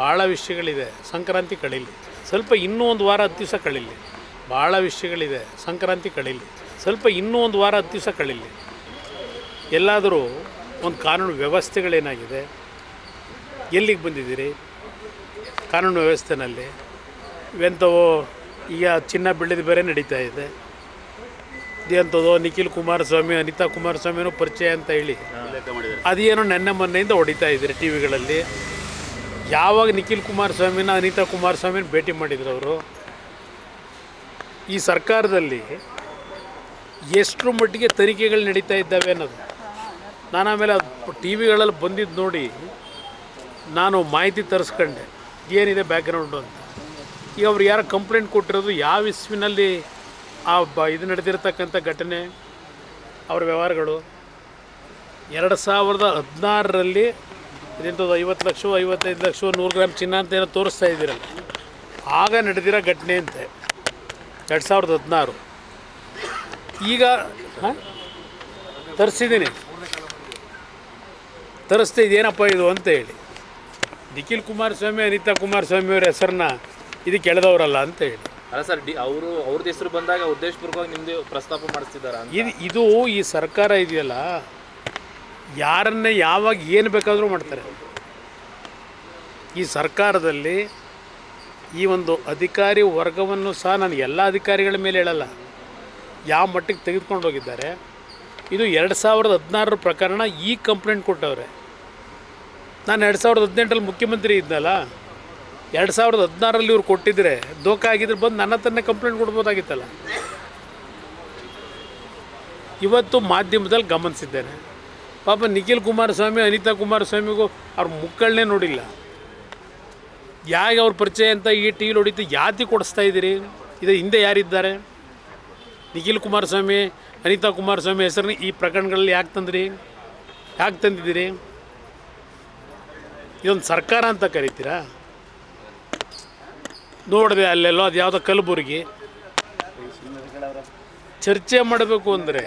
ಭಾಳ ವಿಷಯಗಳಿದೆ ಸಂಕ್ರಾಂತಿ ಕಳೀಲಿ. ಸ್ವಲ್ಪ ಇನ್ನೂ ಒಂದು ವಾರ ಹತ್ತು ದಿವಸ ಕಳೀಲಿ. ಭಾಳ ವಿಷಯಗಳಿದೆ ಸಂಕ್ರಾಂತಿ ಕಳೀಲಿ. ಸ್ವಲ್ಪ ಇನ್ನೂ ಒಂದು ವಾರ ಹತ್ತು ದಿವಸ ಕಳೀಲಿ. ಎಲ್ಲಾದರೂ ಒಂದು ಕಾನೂನು ವ್ಯವಸ್ಥೆಗಳೇನಾಗಿದೆ? ಎಲ್ಲಿಗೆ ಬಂದಿದ್ದೀರಿ? ಕಾನೂನು ವ್ಯವಸ್ಥೆನಲ್ಲಿ ಇವೆಂಥವೋ ಈಗ ಚಿನ್ನ ಬೆಳ್ಳಿದ ಬೇರೆ ನಡೀತಾ ಇದೆ. ಎಂಥದೋ ನಿಖಿಲ್ ಕುಮಾರಸ್ವಾಮಿ ಅನಿತಾ ಕುಮಾರಸ್ವಾಮಿನೂ ಪರಿಚಯ ಅಂತ ಹೇಳಿ. ಅದೇನೋ ನೆನ್ನೆ ಮೊನ್ನೆಯಿಂದ ಹೊಡಿತಾ ಇದ್ದೀರಿ ಟಿ ವಿಗಳಲ್ಲಿ ಯಾವಾಗ ನಿಖಿಲ್ ಕುಮಾರಸ್ವಾಮಿನ ಅನಿತಾ ಕುಮಾರಸ್ವಾಮಿನ ಭೇಟಿ ಮಾಡಿದ್ರು ಅವರು, ಈ ಸರ್ಕಾರದಲ್ಲಿ ಎಷ್ಟರ ಮಟ್ಟಿಗೆ ತನಿಖೆಗಳು ನಡೀತಾ ಇದ್ದಾವೆ ಅನ್ನೋದು. ನಾನು ಆಮೇಲೆ ಟಿ ವಿಗಳಲ್ಲಿ ಬಂದಿದ್ದು ನೋಡಿ ನಾನು ಮಾಹಿತಿ ತರಿಸ್ಕೊಂಡೆ, ಏನಿದೆ ಬ್ಯಾಕ್ಗ್ರೌಂಡು ಅಂತ. ಈಗ ಅವ್ರು ಯಾರು ಕಂಪ್ಲೇಂಟ್ ಕೊಟ್ಟಿರೋದು ಯಾವ ಇಸ್ವಿನಲ್ಲಿ ಆ ಬ, ಇದು ನಡೆದಿರ್ತಕ್ಕಂಥ ಘಟನೆ, ಅವರ ವ್ಯವಹಾರಗಳು. ಎರಡು ಸಾವಿರದ ಹದಿನಾರರಲ್ಲಿ ಇದೆಂಥದ್ದು ಐವತ್ತು ಲಕ್ಷ ಐವತ್ತೈದು ಲಕ್ಷ ನೂರು ಗ್ರಾಮ್ ಚಿನ್ನ ಅಂತ ಏನೋ ತೋರಿಸ್ತಾ ಇದ್ದೀರಲ್ಲ. ಆಗ ನಡೆದಿರೋ ಘಟನೆ ಅಂತೆ. ಎರಡು ಸಾವಿರದ ಹದಿನಾರು. ಈಗ ಹಾಂ? ತರಿಸಿದ್ದೀನಿ. ತರಿಸ್ತಾ ಇದೇನಪ್ಪ ಇದು ಅಂತ ಹೇಳಿ. ನಿಖಿಲ್ ಕುಮಾರಸ್ವಾಮಿ ಅನಿತಾ ಕುಮಾರಸ್ವಾಮಿ ಅವ್ರ ಹೆಸರನ್ನ ಇದಕ್ಕೆ ಎಳೆದವರಲ್ಲ ಅಂತ ಹೇಳಿ. ಅಲ್ಲ ಸರ್ ಡಿ ಅವರು ಅವ್ರದ್ದು ಹೆಸರು ಬಂದಾಗ ಉದ್ದೇಶಪೂರ್ವಕವಾಗಿ ನಿಮ್ಮದು ಪ್ರಸ್ತಾಪ ಮಾಡಿಸ್ತಿದ್ದಾರೆ ಇದು ಇದು ಈ ಸರ್ಕಾರ ಇದೆಯಲ್ಲ ಯಾರನ್ನೇ ಯಾವಾಗ ಏನು ಬೇಕಾದರೂ ಮಾಡ್ತಾರೆ. ಈ ಸರ್ಕಾರದಲ್ಲಿ ಈ ಒಂದು ಅಧಿಕಾರಿ ವರ್ಗವನ್ನು ಸಹ ನಾನು ಎಲ್ಲ ಅಧಿಕಾರಿಗಳ ಮೇಲೆ ಹೇಳಲ್ಲ. ಯಾವ ಮಟ್ಟಿಗೆ ತೆಗೆದುಕೊಂಡು ಹೋಗಿದ್ದಾರೆ. ಇದು ಎರಡು ಸಾವಿರದ ಹದಿನಾರರ ಪ್ರಕರಣ ಈ ಕಂಪ್ಲೇಂಟ್ ಕೊಟ್ಟವ್ರೆ. ನಾನು ಎರಡು ಸಾವಿರದ ಹದಿನೆಂಟರಲ್ಲಿ ಮುಖ್ಯಮಂತ್ರಿ ಇದ್ನಲ್ಲ. ಎರಡು ಸಾವಿರದ ಹದಿನಾರಲ್ಲಿ ಇವ್ರು ಕೊಟ್ಟಿದ್ರೆ ದೋಖ ಆಗಿದ್ರೆ ಬಂದು ನನ್ನ ಹತ್ರನೇ ಕಂಪ್ಲೇಂಟ್ ಕೊಡ್ಬೋದಾಗಿತ್ತಲ್ಲ. ಇವತ್ತು ಮಾಧ್ಯಮದಲ್ಲಿ ಗಮನಿಸಿದ್ದೇನೆ. ಪಾಪ ನಿಖಿಲ್ ಕುಮಾರಸ್ವಾಮಿ, ಅನಿತಾ ಕುಮಾರಸ್ವಾಮಿಗೂ ಅವ್ರ ಮುಕ್ಕಳನ್ನೇ ನೋಡಿಲ್ಲ. ಯಾಕೆ ಅವ್ರ ಪರಿಚಯ ಅಂತ ಈ ಟಿ ವಿಲಿ ಹೊಡಿತು ಯಾತಿ ಕೊಡಿಸ್ತಾ ಇದ್ದೀರಿ? ಇದು ಹಿಂದೆ ಯಾರಿದ್ದಾರೆ? ನಿಖಿಲ್ ಕುಮಾರಸ್ವಾಮಿ, ಅನಿತಾ ಕುಮಾರಸ್ವಾಮಿ ಹೆಸರನ್ನ ಈ ಪ್ರಕರಣಗಳಲ್ಲಿ ಯಾಕೆ ತಂದ್ರಿ? ಯಾಕೆ ತಂದಿದ್ದೀರಿ? ಇದೊಂದು ಸರ್ಕಾರ ಅಂತ ಕರಿತೀರಾ? ನೋಡಿದೆ ಅಲ್ಲೆಲ್ಲೋ ಅದು ಯಾವುದೋ ಕಲಬುರ್ಗಿ. ಚರ್ಚೆ ಮಾಡಬೇಕು ಅಂದರೆ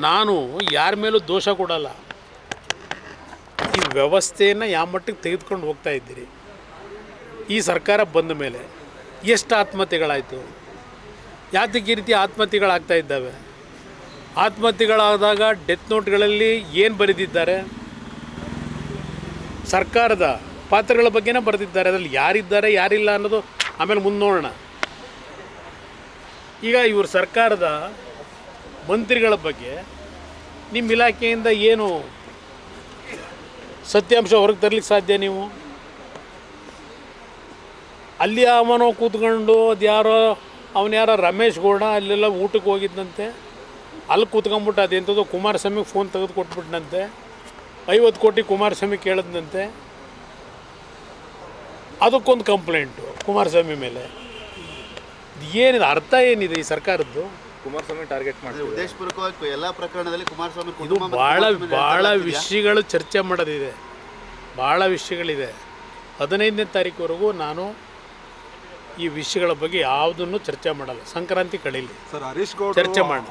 ನಾನು ಯಾರ ಮೇಲೂ ದೋಷ ಕೊಡಲ್ಲ. ಈ ವ್ಯವಸ್ಥೆಯನ್ನು ಯಾವ ಮಟ್ಟಿಗೆ ತೆಗೆದುಕೊಂಡು ಹೋಗ್ತಾ ಇದ್ದೀರಿ? ಈ ಸರ್ಕಾರ ಬಂದ ಮೇಲೆ ಎಷ್ಟು ಆತ್ಮಹತ್ಯೆಗಳಾಯಿತು? ಯಾತಕ್ಕೆ ಈ ರೀತಿ ಆತ್ಮಹತ್ಯೆಗಳಾಗ್ತಾ ಇದ್ದಾವೆ? ಆತ್ಮಹತ್ಯೆಗಳಾದಾಗ ಡೆತ್ ನೋಟ್ಗಳಲ್ಲಿ ಏನು ಬರೆದಿದ್ದಾರೆ? ಸರ್ಕಾರದ ಪಾತ್ರಗಳ ಬಗ್ಗೆನೇ ಬರೆದಿದ್ದಾರೆ. ಅದರಲ್ಲಿ ಯಾರಿದ್ದಾರೆ, ಯಾರಿಲ್ಲ ಅನ್ನೋದು ಆಮೇಲೆ ಮುಂದೆ ನೋಡೋಣ. ಈಗ ಇವರು ಸರ್ಕಾರದ ಮಂತ್ರಿಗಳ ಬಗ್ಗೆ ನಿಮ್ಮ ಇಲಾಖೆಯಿಂದ ಏನು ಸತ್ಯಾಂಶ ಹೊರಗೆ ತರಲಿಕ್ಕೆ ಸಾಧ್ಯ ನೀವು? ಅಲ್ಲಿ ಅವನೋ ಕೂತ್ಕೊಂಡು ಅದು ಯಾರೋ ಅವನು ಯಾರೋ ರಮೇಶ್ ಗೌಡ ಅಲ್ಲೆಲ್ಲ ಊಟಕ್ಕೆ ಹೋಗಿದ್ದಂತೆ ಅಲ್ಲಿ ಕೂತ್ಕೊಂಬಿಟ್ಟು ಅದೆಂಥದ್ದು ಕುಮಾರಸ್ವಾಮಿಗೆ ಫೋನ್ ತೆಗೆದು ಕೊಟ್ಬಿಟ್ನಂತೆ ಐವತ್ತು ಕೋಟಿ ಕುಮಾರಸ್ವಾಮಿ ಕೇಳಿದ್ನಂತೆ. ಅದಕ್ಕೊಂದು ಕಂಪ್ಲೇಂಟು ಕುಮಾರಸ್ವಾಮಿ ಮೇಲೆ. ಏನಿದೆ, ಅರ್ಥ ಏನಿದೆ ಈ ಸರ್ಕಾರದ್ದು? ಕುಮಾರಸ್ವಾಮಿ ಟಾರ್ಗೆಟ್ ಮಾಡಿದ್ರು ಉದ್ದೇಶಪೂರ್ವಕವಾಗಿ ಎಲ್ಲ ಪ್ರಕರಣದಲ್ಲಿ ಕುಮಾರಸ್ವಾಮಿ ಇದು ಕುಟುಂಬ ಮತ್ತು ಭಾಳ ಕುಮಾರಸ್ವಾಮಿ ಭಾಳ? ವಿಷಯಗಳು ಚರ್ಚೆ ಮಾಡೋದಿದೆ. ಭಾಳ ವಿಷಯಗಳಿದೆ. ಹದಿನೈದನೇ ತಾರೀಕುವರೆಗೂ ನಾನು ಈ ವಿಷಯಗಳ ಬಗ್ಗೆ ಯಾವುದನ್ನು ಚರ್ಚೆ ಮಾಡಲ್ಲ. ಸಂಕ್ರಾಂತಿ ಕಳೀಲಿ. ಸರ್ ಹರೀಶ್ ಗೌಡ ಚರ್ಚೆ ಮಾಡಿ.